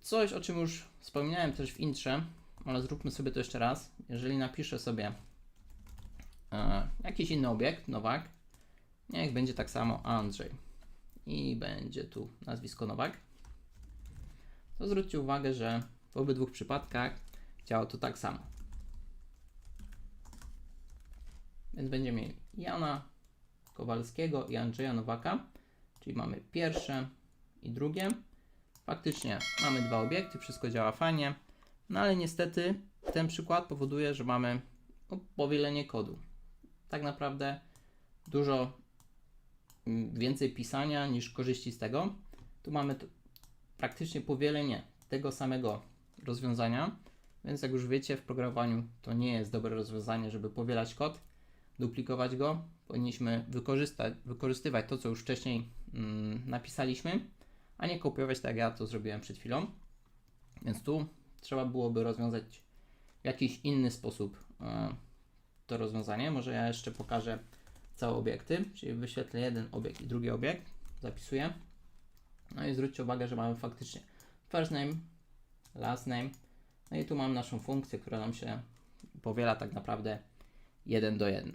coś, o czym już wspominałem też w intrze, ale zróbmy sobie to jeszcze raz. Jeżeli napiszę sobie e, jakiś inny obiekt, Nowak, niech będzie tak samo Andrzej i będzie tu nazwisko Nowak, to zwróćcie uwagę, że w obydwu przypadkach działa to tak samo. Więc będziemy mieli Jana Kowalskiego i Andrzeja Nowaka, czyli mamy pierwsze i drugie. Faktycznie mamy dwa obiekty, wszystko działa fajnie, no ale niestety ten przykład powoduje, że mamy powielenie kodu. Tak naprawdę dużo mm, więcej pisania niż korzyści z tego. Tu mamy praktycznie powielenie tego samego rozwiązania, więc jak już wiecie, w programowaniu to nie jest dobre rozwiązanie, żeby powielać kod, duplikować go. Powinniśmy wykorzystywać to, co już wcześniej mm, napisaliśmy, a nie kopiować tak jak ja to zrobiłem przed chwilą. Więc tu trzeba byłoby rozwiązać w jakiś inny sposób e, to rozwiązanie. Może ja jeszcze pokażę całe obiekty, czyli wyświetlę jeden obiekt i drugi obiekt, zapisuję. No i zwróćcie uwagę, że mamy faktycznie first name, last name. No i tu mam naszą funkcję, która nam się powiela tak naprawdę 1 do 1.